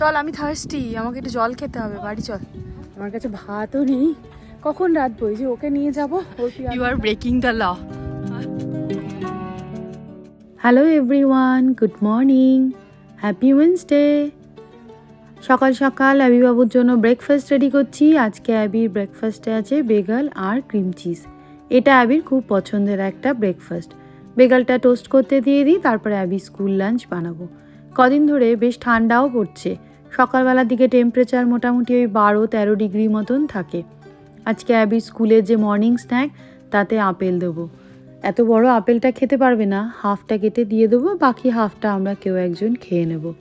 চল আমি থার্স্টি আমাকে একটু জল খেতে হবে বাড়ি চল। আমার কাছে ভাতও নেই। কখন রাত বই যে ওকে নিয়ে যাব। You are breaking the law hello everyone good morning happy Wednesday সকাল সকাল অ্যাবি বাবুর জন্য ব্রেকফাস্ট রেডি করছি। আজকে অ্যাবির ব্রেকফাস্টে আছে বেগাল আর ক্রিম চিজ এটা অ্যাবির খুব পছন্দের একটা ব্রেকফাস্ট বেগালটা টোস্ট করতে দিয়ে দিই তারপরে অ্যাবি স্কুল লাঞ্চ বানাবো। কদিন ধরে বেশ ঠান্ডাও পড়ছে। সকালবেলার দিকে টেম্পারেচার মোটামুটি ওই বারো তেরো ডিগ্রি মতন থাকে। আজকে অ্যাবি স্কুলের যে মর্নিং স্ন্যাক তাতে আপেল দেবো। এত বড় আপেলটা খেতে পারবে না হাফটা কেটে দিয়ে দেবো, বাকি হাফটা আমরা কেউ একজন খেয়ে নেব।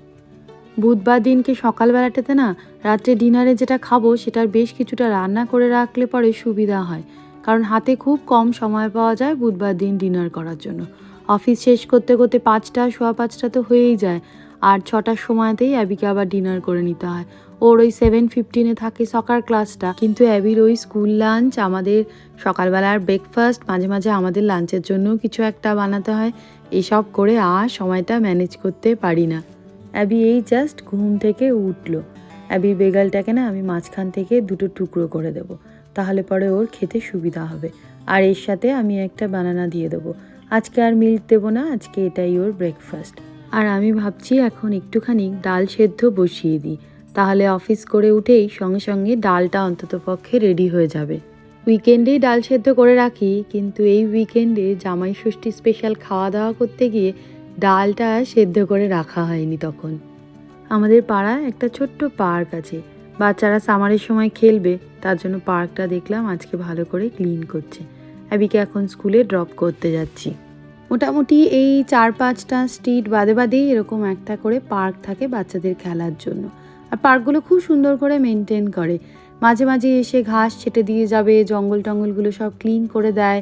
বুধবার দিনকে সকালবেলাটাতে না, রাত্রে ডিনারে যেটা খাব, সেটার বেশ কিছুটা রান্না করে রাখলে পরে সুবিধা হয়। কারণ হাতে খুব কম সময় পাওয়া যায় বুধবার দিন ডিনার করার জন্য। অফিস শেষ করতে করতে পাঁচটা, সোয়া পাঁচটা তো হয়েই যায়। আর ছটার সময়তেই অ্যাবিকে আবার ডিনার করে নিতে হয়। ওর ওই সেভেন ফিফটিনে থাকে সকার ক্লাসটা কিন্তু অ্যাবির ওই স্কুল লাঞ্চ আমাদের সকালবেলার ব্রেকফাস্ট মাঝে মাঝে আমাদের লাঞ্চের জন্য কিছু একটা বানাতে হয়। এসব করে আর সময়টা ম্যানেজ করতে পারি না। অ্যাবি এই জাস্ট ঘুম থেকে উঠল। অ্যাবি বেগালটাকে না আমি মাঝখান থেকে দুটো টুকরো করে দেব। তাহলে পরে ওর খেতে সুবিধা হবে। আর এর সাথে আমি একটা বানানা দিয়ে দেবো। আজকে আর মিল্ক দেবো না, আজকে এটাই ওর ব্রেকফাস্ট আর আমি ভাবছি এখন একটুখানি ডাল সেদ্ধ বসিয়ে দিই। তাহলে অফিস করে উঠেই সঙ্গে সঙ্গে ডালটা অন্তত পক্ষে রেডি হয়ে যাবে। উইকেন্ডেই ডাল সেদ্ধ করে রাখি, কিন্তু এই উইকেন্ডে জামাই ষষ্ঠী স্পেশাল খাওয়া দাওয়া করতে গিয়ে ডালটা সেদ্ধ করে রাখা হয়নি তখন। আমাদের পাড়ায় একটা ছোট্ট পার্ক আছে। বাচ্চারা সামারের সময় খেলবে, তার জন্য পার্কটা দেখলাম আজকে ভালো করে ক্লিন করছে। অ্যাবিকে এখন স্কুলে ড্রপ করতে যাচ্ছি। মোটামুটি এই চার পাঁচটা স্ট্রিট বাদে বাদেই এরকম একটা করে পার্ক থাকে বাচ্চাদের খেলার জন্য। আর পার্কগুলো খুব সুন্দর করে মেনটেন করে। মাঝে মাঝে এসে ঘাস ছেটে দিয়ে যাবে, জঙ্গল টঙ্গলগুলো সব ক্লিন করে দেয়।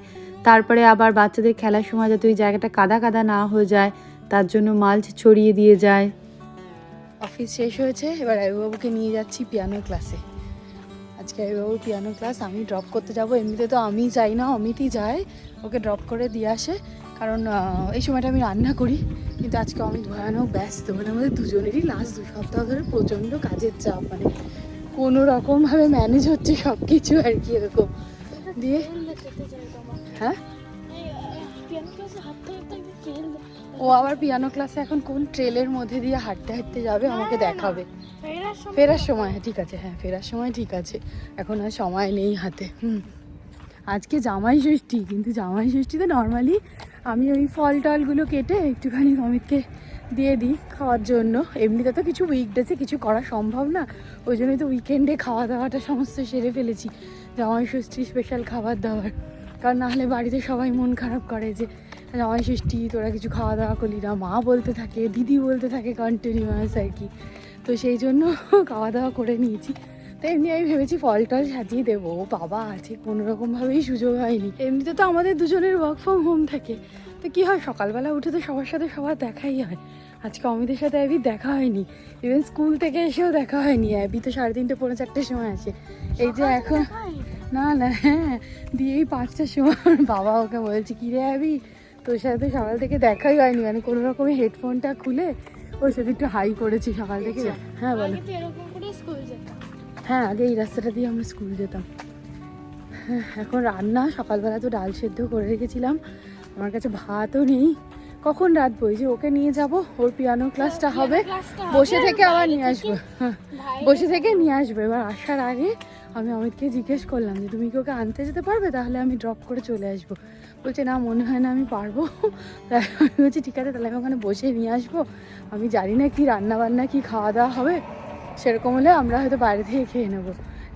তারপরে আবার বাচ্চাদের খেলার সময় যাতে ওই জায়গাটা কাদা কাদা না হয়ে যায়, তার জন্য মালচ ছড়িয়ে দিয়ে যায়। অফিস শেষ হয়েছে, এবার আয়ুবাবুকে নিয়ে যাচ্ছি পিয়ানো ক্লাসে আজকে আয়ুবাবুর পিয়ানো ক্লাস আমি ড্রপ করতে যাব। এমনিতে তো আমি যাই না, অমিতই যায়। ওকে ড্রপ করে দিয়ে আসে। কারণ এই সময়টা আমি রান্না করি কিন্তু আজকে অমিত ভয়ানক ব্যস্ত। মানে আমাদের দুজনেরই লাস্ট দু সপ্তাহ ধরে প্রচণ্ড কাজের চাপ মানে কোনো রকমভাবে ম্যানেজ হচ্ছে সব কিছু আর কি এরকম। দিয়ে হ্যাঁ? ও আবার পিয়ানো ক্লাসে এখন কোন ট্রেলের মধ্যে দিয়ে হাঁটতে হাঁটতে যাবে আমাকে দেখাবে। ফেরার সময়। হ্যাঁ ঠিক আছে হ্যাঁ ফেরার সময় ঠিক আছে। এখন আর সময় নেই হাতে। হুম। আজকে জামাই ষষ্ঠী কিন্তু জামাই ষষ্ঠীতে নর্মালি আমি ওই ফল টলগুলো কেটে একটুখানি অমিতকে দিয়ে দিই খাওয়ার জন্য। এমনিতে তো কিছু উইকডেসে কিছু করা সম্ভব না। ওই জন্যই তো উইকেন্ডে খাওয়া দাওয়াটা সমস্ত সেরে ফেলেছি। জামাই ষষ্ঠী স্পেশাল খাবার দাবার। কারণ নাহলে বাড়িতে সবাই মন খারাপ করে যে জামাই ষষ্ঠী তোরা কিছু খাওয়া দাওয়া করলি না। মা বলতে থাকে, দিদি বলতে থাকে কন্টিনিউয়াস আর কি। তো সেই জন্য খাওয়া দাওয়া করে নিয়েছি। তো এমনি আমি ভেবেছি ফল টল সাজিয়ে দেবো। বাবা আছে কোনো রকমভাবেই সুযোগ হয়নি। এমনিতে তো আমাদের দুজনের ওয়ার্ক ফ্রম হোম থাকে। তো কী হয় সকালবেলা উঠে তো সবার সাথে সবার দেখাই হয়। আজকে অমিতের সাথে অ্যাবি দেখা হয়নি। ইভেন স্কুল থেকে এসেও দেখা হয়নি। অ্যাবি তো সাড়ে তিনটে পৌনে চারটের সময় আসে। এই যে এখন না না হ্যাঁ দিয়ে এই পাঁচটার সময় বাবা ওকে বলছে কী রে অ্যাবি তোর সাথে সকাল থেকে দেখাই হয়নি। মানে কোনো রকমে হেডফোনটা খুলে ওর সাথে একটু হাই করেছি সকাল থেকে। হ্যাঁ বলো। এরকম করে স্কুল যেতাম হ্যাঁ আগে এই রাস্তাটা দিয়ে আমরা স্কুল যেতাম। হ্যাঁ, এখন রান্না সকালবেলা তো ডাল সেদ্ধ করে রেখেছিলাম। আমার কাছে ভাতও নেই। কখন রাত বই যে ওকে নিয়ে যাব ওর পিয়ানো ক্লাসটা হবে। বসে থেকে আবার নিয়ে আসব। হ্যাঁ বসে থেকে নিয়ে আসব। এবার আসার আগে আমি অমিতকে জিজ্ঞেস করলাম যে তুমি কি ওকে আনতে যেতে পারবে? তাহলে আমি ড্রপ করে চলে আসব। বলছে না মনে হয় না আমি পারব। তাই আমি বলছি ঠিক আছে তাহলে আমি ওখানে বসে নিয়ে আসব। আমি জানি না কি রান্না বান্না কি খাওয়া দাওয়া হবে। সেরকম হলে আমরা হয়তো বাইরে থেকে খেয়ে নেব।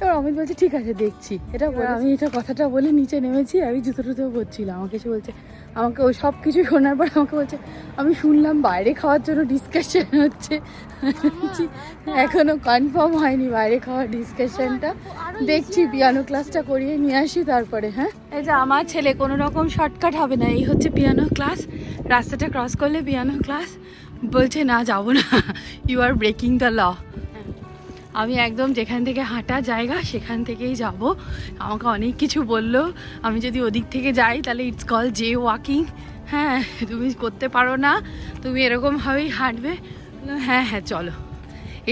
এবার অমিত বলছে ঠিক আছে দেখছি। এটা বলে আমি এটা কথাটা বলে নিচে নেমেছি আমি জুতো টুতো পরছিলাম। আমাকে এসে বলছে আমাকে ওই সব কিছু শোনার পর আমাকে বলছে আমি শুনলাম বাইরে খাওয়ার জন্য ডিসকাশন হচ্ছে। বলছি, এখনও কনফার্ম হয়নি বাইরে খাওয়ার ডিসকাশনটা দেখছি পিয়ানো ক্লাসটা করিয়ে নিয়ে আসি তারপরে হ্যাঁ? এই যে আমার ছেলে কোনো রকম শর্টকাট হবে না এই হচ্ছে পিয়ানো ক্লাস রাস্তাটা ক্রস করলে পিয়ানো ক্লাস বলছে না যাব না। You are breaking the law আমি একদম যেখান থেকে হাঁটা জায়গা, সেখান থেকেই যাব। আমাকে অনেক কিছু বলল, আমি যদি ওদিক থেকে যাই, তাহলে ইটস কল জে ওয়াকিং হ্যাঁ তুমি করতে পারো না, তুমি এরকমভাবেই হাঁটবে। হ্যাঁ হ্যাঁ চলো।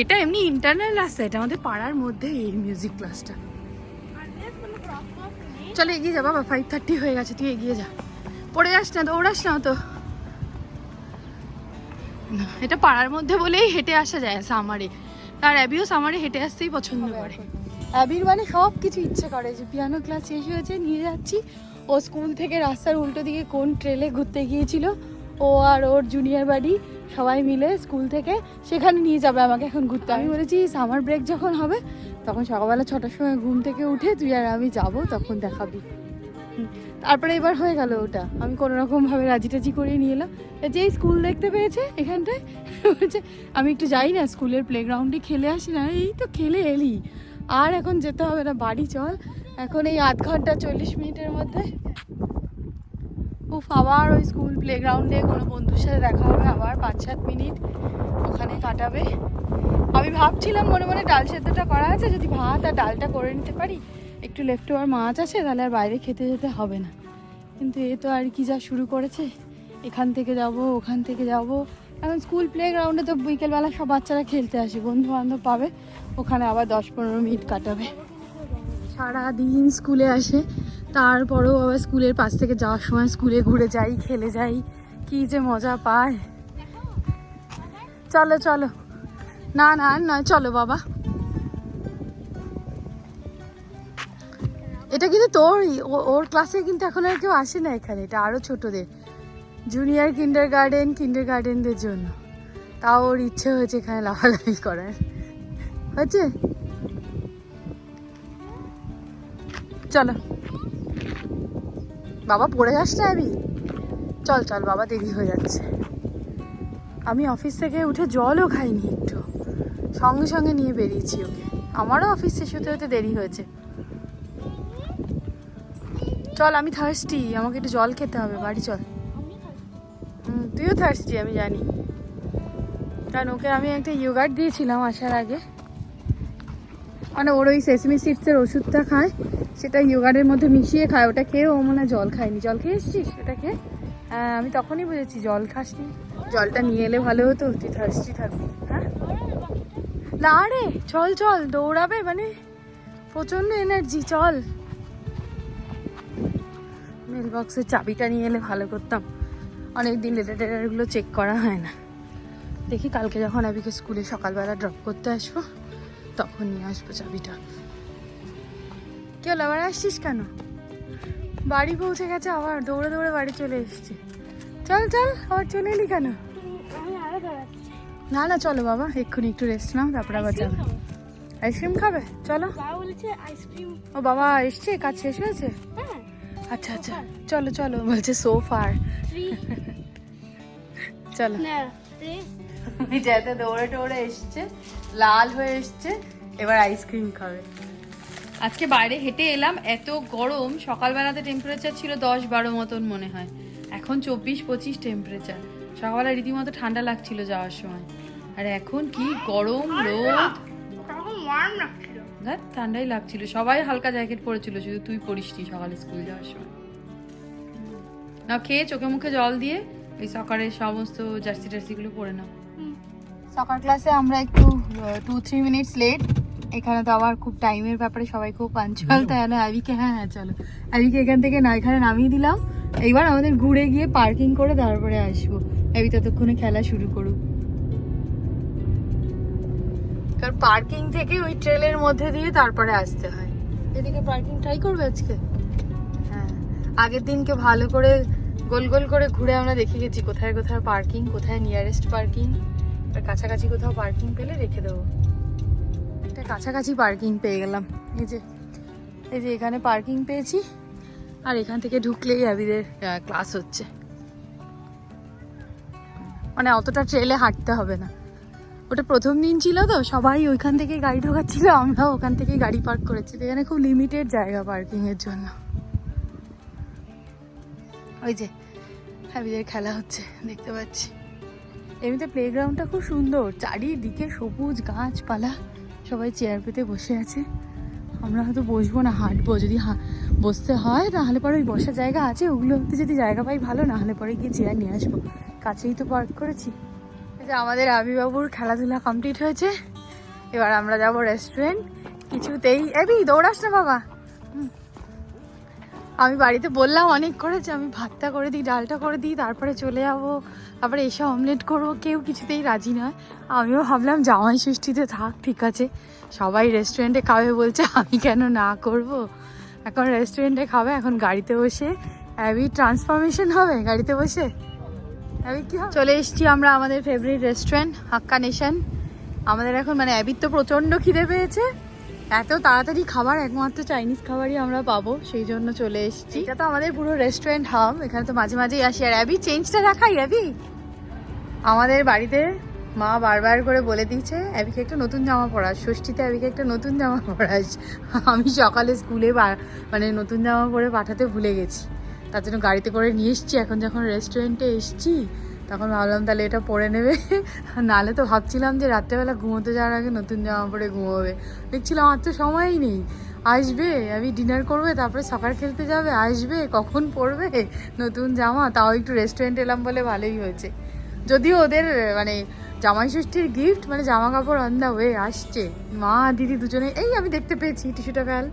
এটা এমনি ইন্টারনাল রাস্তা, এটা আমাদের পাড়ার মধ্যে এই মিউজিক ক্লাসটা চলো এগিয়ে যা, বাবা ফাইভ থার্টি হয়ে গেছে, তুই এগিয়ে যা। পড়ে যাস না, দৌড়াস না তো এটা পাড়ার মধ্যে বলেই হেঁটে আসা যায় সামারে আর অ্যাবিও সামারে হেঁটে আসতেই পছন্দ করে। অ্যাবির মানে সব কিছু ইচ্ছে করে যে পিয়ানো ক্লাস শেষ হয়েছে, নিয়ে যাচ্ছি। ও স্কুল থেকে রাস্তার উল্টো দিকে কোন ট্রেলে ঘুরতে গিয়েছিল, ও আর ওর জুনিয়র বাড়ি সবাই মিলে স্কুল থেকে সেখানে নিয়ে যাবে আমাকে এখন ঘুরতে। আমি বলেছি সামার ব্রেক যখন হবে, তখন সকালবেলা ছটার সময় ঘুম থেকে উঠে তুই আর আমি যাব, তখন দেখাবি। তারপরে এবার হয়ে গেল ওটা। আমি কোনো রকম ভাবে রাজি টাজি করিয়ে নিয়ে এলাম। যেই স্কুল দেখতে পেয়েছে এখানটায়, বলছে, আমি একটু যাই না, স্কুলের প্লেগ্রাউন্ডে খেলে আসি না। এই তো খেলে এলি। আর এখন যেতে হবে না, বাড়ি চল। এখন এই আধ ঘণ্টা চল্লিশ মিনিটের মধ্যে। উফ, আবার ওই স্কুল প্লেগ্রাউন্ডে কোনো বন্ধুর সাথে দেখা হবে, আবার পাঁচ সাত মিনিট ওখানে কাটাবে। আমি ভাবছিলাম মনে মনে ডাল সেদ্ধটা করা আছে, যদি ভাত আর ডালটা করে নিতে পারি একটু লেফট ওভার মাছ আছে, তাহলে আর বাইরে খেতে যেতে হবে না। কিন্তু এ তো আর কি যা শুরু করেছে। এখান থেকে যাব, ওখান থেকে যাব। এখন স্কুল প্লে গ্রাউন্ডে তো বিকেলবেলা সব বাচ্চারা খেলতে আসে বন্ধু বান্ধব পাবে। ওখানে আবার দশ পনেরো মিনিট কাটাবে। সারা দিন স্কুলে আসে। তারপরেও আবার স্কুলের পাশ থেকে যাওয়ার সময় স্কুলে ঘুরে যাই, খেলে যাই। কি যে মজা পায়। চলো চলো। না না নয়। চলো, বাবা। এটা কিন্তু তোর ওর ক্লাসে কিন্তু এখন আর কেউ আসে না এখানে, এটা আরও ছোটদের। জুনিয়র কিন্ডার গার্ডেন কিন্ডার গার্ডেনদের জন্য। তাও ওর ইচ্ছে হয়েছে এখানে লাফালাফি করার। হয়েছে? চলো। বাবা, পড়ে যাস না আমি? চল চল, বাবা, দেরি হয়ে যাচ্ছে। আমি অফিস থেকে উঠে জলও খাইনি একটু। সঙ্গে সঙ্গে নিয়ে বেরিয়েছি ওকে। আমারও অফিস শেষ হতে হতে দেরি হয়েছে। চল, আমি থার্সটি আমাকে একটু জল খেতে হবে, বাড়ি চল। তুইও থার্সটি আমি জানি। কারণ ওকে আমি একটা ইয়োগার্ট দিয়েছিলাম আসার আগে। মানে ওর ওই সেসমি সিডসের ওষুধটা খায়, সেটা ইয়োগার্টের মধ্যে মিশিয়ে খায়, ওটা খেয়ে ও মনে জল খায়নি। জল খেয়ে এসছিস? ওটা খেয়ে? হ্যাঁ আমি তখনই বুঝেছি, জল খাসনি। জলটা নিয়ে এলে ভালো হতো, তুই থার্সটি থাকবি হ্যাঁ? না রে, চল চল, দৌড়াবে মানে প্রচণ্ড এনার্জি চল। মেল বক্সের চাবিটা নিয়ে এলে ভালো করতাম। অনেক দিন লেটার টেটারগুলো চেক করা হয় না। দেখি কালকে যখন আবিকে স্কুলে সকালবেলা ড্রপ করতে আসব তখন নিয়ে আসব চাবিটা। কেউ আবার আসছিস কেন? বাড়ি পৌঁছে গেছে আবার দৌড়ে দৌড়ে বাড়ি চলে এসছে। চল চল আবার চলে এলি কেন? না না চলো বাবা এক্ষুনি একটু রেস্ট নাও তারপর আবার যাবে। আইসক্রিম খাবে। চলো। বাবা বলেছে আইসক্রিম ও বাবা এসছে কাজ শেষ হয়েছে? হ্যাঁ আচ্ছা আচ্ছা। চলো চলো বলছে সোফার থ্রি চলো। না যেতে দৌড়ে দৌড়ে এসছে লাল হয়ে এসছে এবার আইসক্রিম খাবে। আজকে বাইরে হেঁটে এলাম এত গরম সকালবেলাতে টেম্পারেচার ছিল দশ বারো মতন মনে হয়। এখন চব্বিশ পঁচিশ টেম্পারেচার সকালবেলা রীতিমতো ঠান্ডা লাগছিল যাওয়ার সময়। আর এখন কি গরম রোদ। লাগছিল দেখ ঠান্ডাই লাগছিল। সবাই হালকা জ্যাকেট পরেছিল শুধু তুই পরিসনি সকালে স্কুল যাওয়ার সময়। না খেয়ে চোখে মুখে জল দিয়ে ওই সকালের সমস্ত জার্সি টার্সিগুলো পরে নাও। সকাল ক্লাসে আমরা একটু টু থ্রি মিনিটস লেট এখানে তো আবার খুব টাইমের ব্যাপারে সবাই খুব পাঞ্চুয়াল তাই না? অ্যাবিকে হ্যাঁ হ্যাঁ চলো। অ্যাবিকে এখান থেকে না এখানে নামিয়ে দিলাম। এইবার আমাদের ঘুরে গিয়ে পার্কিং করে তারপরে আসব। অ্যাবি ততক্ষণে খেলা শুরু করুক। পার্কিং থেকে ওই ট্রেলের মধ্যে দিয়ে তারপরে আসতে হয়। এদিকে পার্কিং ট্রাই করবে আজকে? হ্যাঁ। আগের দিনকে ভালো করে গোল গোল করে ঘুরে আমরা দেখে গেছি, কোথায় কোথায় পার্কিং কোথায় নিয়ারেস্ট পার্কিং আর কাছাকাছি কোথাও পার্কিং পেলে রেখে দেবো। একটা কাছাকাছি পার্কিং পেয়ে গেলাম। এই যে এই যে এখানে পার্কিং পেয়েছি। আর এখান থেকে ঢুকলেই আবিদের ক্লাস হচ্ছে। মানে অতটা ট্রেলে হাঁটতে হবে না। ওটা প্রথম দিন ছিল তো, সবাই ওইখান থেকে গাড়ি ঢোকাচ্ছিল আমরাও ওখান থেকেই গাড়ি পার্ক করেছি এখানে খুব লিমিটেড জায়গা পার্কিং এর জন্য। ওই যে হ্যাবিদের খেলা হচ্ছে, দেখতে পাচ্ছি। এমনিতে প্লেগ্রাউন্ডটা খুব সুন্দর, চারিদিকে সবুজ গাছপালা, সবাই চেয়ার পেতে বসে আছে। আমরা হয়তো বসবো না, হাঁটবো, যদি বসতে হয়, তাহলে পরে ওই বসার জায়গা আছে ওগুলোতে যদি জায়গা পাই ভালো না হলে পরে গিয়ে চেয়ার নিয়ে আসব। কাছেই তো পার্ক করেছি। যে আমাদের আবিবাবুর খেলাধুলা কমপ্লিট হয়েছে। এবার আমরা যাব রেস্টুরেন্ট কিছুতেই এবি, দৌড়াস না বাবা। আমি বাড়িতে বললাম অনেক করেছে আমি ভাতটা করে দিই, ডালটা করে দিই, তারপরে চলে যাব। তারপরে এসে অমলেট করব। কেউ কিছুতেই রাজি নয় আমিও ভাবলাম জামাই ষষ্ঠীতে থাক, ঠিক আছে। সবাই রেস্টুরেন্টে খাবে বলছে, আমি কেন না করব? এখন রেস্টুরেন্টে খাবে, এখন গাড়িতে বসে। অ্যাবি ট্রান্সফরমেশন হবে গাড়িতে বসে? চলে এসেছি আমরা আমাদের ফেভারিট রেস্টুরেন্ট হাক্কা নেশন। আমাদের এখন মানে অ্যাবির তো প্রচণ্ড খিদে পেয়েছে। এত তাড়াতাড়ি খাবার একমাত্র চাইনিজ খাবারই আমরা পাবো সেই জন্য চলে এসেছি। এটা তো আমাদের পুরো রেস্টুরেন্ট হাব এখানে তো মাঝে মাঝেই আসি। আর অ্যাবি চেঞ্জটা দেখাই অ্যাবি। আমাদের বাড়িতে মা বারবার করে বলে দিয়েছে অ্যাবিকে একটা নতুন জামা পরাস। ষষ্ঠীতে অ্যাবিকে একটা নতুন জামা পরাস। আমি সকালে স্কুলে মানে নতুন জামা পরে পাঠাতে ভুলে গেছি। তার জন্য গাড়িতে করে নিয়ে এসেছি। এখন যখন রেস্টুরেন্টে এসেছি তখন ভাবলাম তাহলে এটা পরে নেবে। নালে তো ভাবছিলাম যে রাত্রেবেলা ঘুমোতে যাওয়ার আগে নতুন জামা পরে ঘুমোবে। দেখছিলাম আমার তো সময়ই নেই। আসবে আমি ডিনার করবে তারপরে সকাল খেলতে যাবে আসবে কখন পরবে নতুন জামা? তাও একটু রেস্টুরেন্ট এলাম বলে ভালোই হয়েছে। যদিও ওদের মানে জামাই ষষ্ঠীর গিফট মানে জামা কাপড় অন দ্য ওয়ে আসছে। মা দিদি দুজনে এই আমি দেখতে পেয়েছি টিস্যুটা ফেল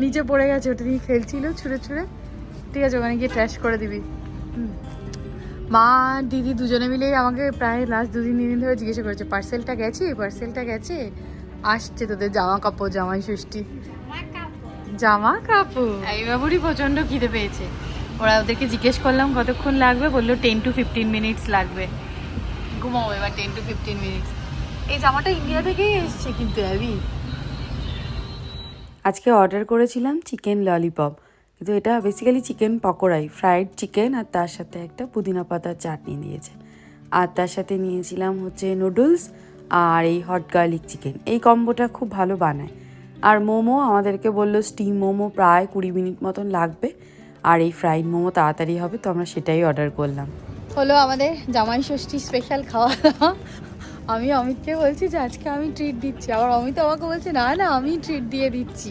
নিচে পড়ে গেছে ওটা দিয়ে খেলছিল ছুঁড়ে ছুঁড়ে। ঠিক আছে ওখানে গিয়ে ট্র্যাশ করে দিবি। মা দিদি দুজনে মিলেই আমাকে প্রায় লাস্ট দুদিন তিন দিন ধরে জিজ্ঞাসা করেছে পার্সেলটা গেছে? পার্সেলটা গেছে? আসছে তোদের জামা কাপড় জামাই ষষ্ঠী। জামা কাপড়? এই বাবুরই প্রচণ্ড খিদে পেয়েছে। ওরা ওদেরকে জিজ্ঞেস করলাম কতক্ষণ লাগবে? বলল টেন টু ফিফটিন মিনিটস লাগবে। ঘুমাও এবার টেন টু ফিফটিন মিনিটস এই জামাটা ইন্ডিয়া থেকেই এসছে কিন্তু অ্যাবি আজকে অর্ডার করেছিলাম চিকেন ললিপপ কিন্তু এটা বেসিক্যালি চিকেন পকোড়াই ফ্রাইড চিকেন আর তার সাথে একটা পুদিনা পাতার চাটনি দিয়েছে আর তার সাথে নিয়েছিলাম হচ্ছে নুডলস আর এই হট গার্লিক চিকেন এই কম্বোটা খুব ভালো বানায়। আর মোমো, আমাদেরকে বলল স্টিম মোমো প্রায় কুড়ি মিনিট মতন লাগবে। আর এই ফ্রাইড মোমো তাড়াতাড়ি হবে, তো আমরা সেটাই অর্ডার করলাম। হলো আমাদের জামাই ষষ্ঠী স্পেশাল খাওয়া। দাওয়া আমি অমিতকে বলছি যে, আজকে আমি ট্রিট দিচ্ছি। আবার অমিত আমাকে বলছে, না না, আমি ট্রিট দিয়ে দিচ্ছি।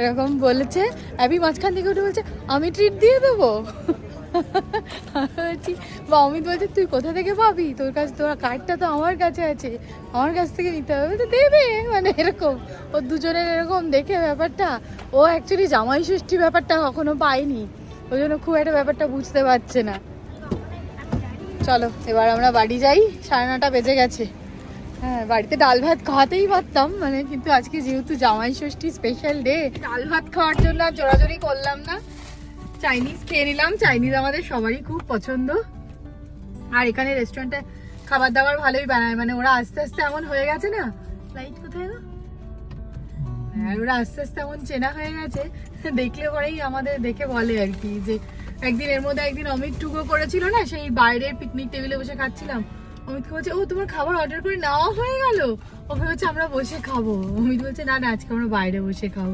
এরকম বলেছে, অ্যাবি মাঝখান থেকে উঠে বলছে, আমি ট্রিট দিয়ে দেবো? বলছি, বা অমিত বলছে, তুই কোথা থেকে পাবি? তোর কাছে, তোর কার্ডটা তো আমার কাছে আছে। আমার কাছ থেকে নিতে হবে। তো দেবে। মানে এরকম, ও দুজনের এরকম দেখে ব্যাপারটা। ও অ্যাকচুয়ালি জামাই ষষ্ঠী ব্যাপারটা কখনো পায়নি। ওই জন্য খুব একটা ব্যাপারটা বুঝতে পারছে না। চলো, এবার আমরা বাড়ি যাই। সাড়ে নটা বেজে গেছে। হ্যাঁ বাড়িতে ডাল ভাত খাওয়াতেই পারতাম মানে কিন্তু আজকে যেহেতু জামাই ষষ্ঠী স্পেশাল ডে ডাল ভাত খাওয়ার জন্য আর জোরাজোরি করলাম না। চাইনিজ খেয়ে নিলাম চাইনিজ আমাদের সবারই খুব পছন্দ। আর এখানে রেস্টুরেন্টে খাবার দাবার ভালোই বানায় মানে ওরা আস্তে আস্তে এমন হয়ে গেছে না? লাইট কোথায় গো? আর ওরা আস্তে আস্তে এমন চেনা হয়ে গেছে। দেখলে পরেই আমাদের দেখে বলে আর কি, যে একদিন এর মধ্যে একদিন অমিত টুকো করেছিল না, সেই বাইরের পিকনিক টেবিলে বসে খাচ্ছিলাম। অমিতকে বলছে ও তোমার খাবার অর্ডার করে নেওয়া হয়ে গেল? ও ভেবেছে আমরা বসে খাব। অমিত বলছে না না আজকে আমরা বাইরে বসে খাব।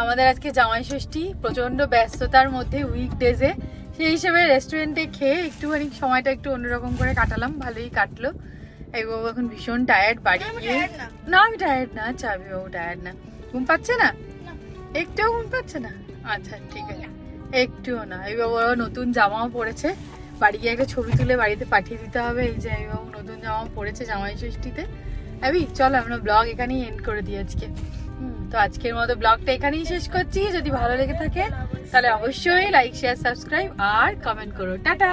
আমাদের আজকে জামাই ষষ্ঠী প্রচণ্ড ব্যস্ততার মধ্যে উইকডেজে সেই হিসেবে রেস্টুরেন্টে খেয়ে একটুখানি সময়টা একটু অন্যরকম করে কাটালাম ভালোই কাটলো। এই বাবু এখন ভীষণ টায়ার্ড বাড়ি গিয়ে। না। আমি টায়ার্ড না আচ্ছা আমি বাবু টায়ার্ড না। ঘুম পাচ্ছে না? একটুও ঘুম পাচ্ছে না? আচ্ছা ঠিক আছে। একটুও না। এই বাবু নতুন জামাও পরেছে। বাড়ি গিয়ে একটা ছবি তুলে বাড়িতে পাঠিয়ে দিতে হবে। এই যে বাবু নতুন জামা পড়েছে জামাই ষষ্ঠীতে। আবি চল আমরা ব্লগ এখানেই এন্ড করে দিই আজকে। তো আজকের মতো ব্লগটা এখানেই শেষ করছি। যদি ভালো লেগে থাকে, তাহলে অবশ্যই লাইক শেয়ার সাবস্ক্রাইব আর কমেন্ট করো। টাটা!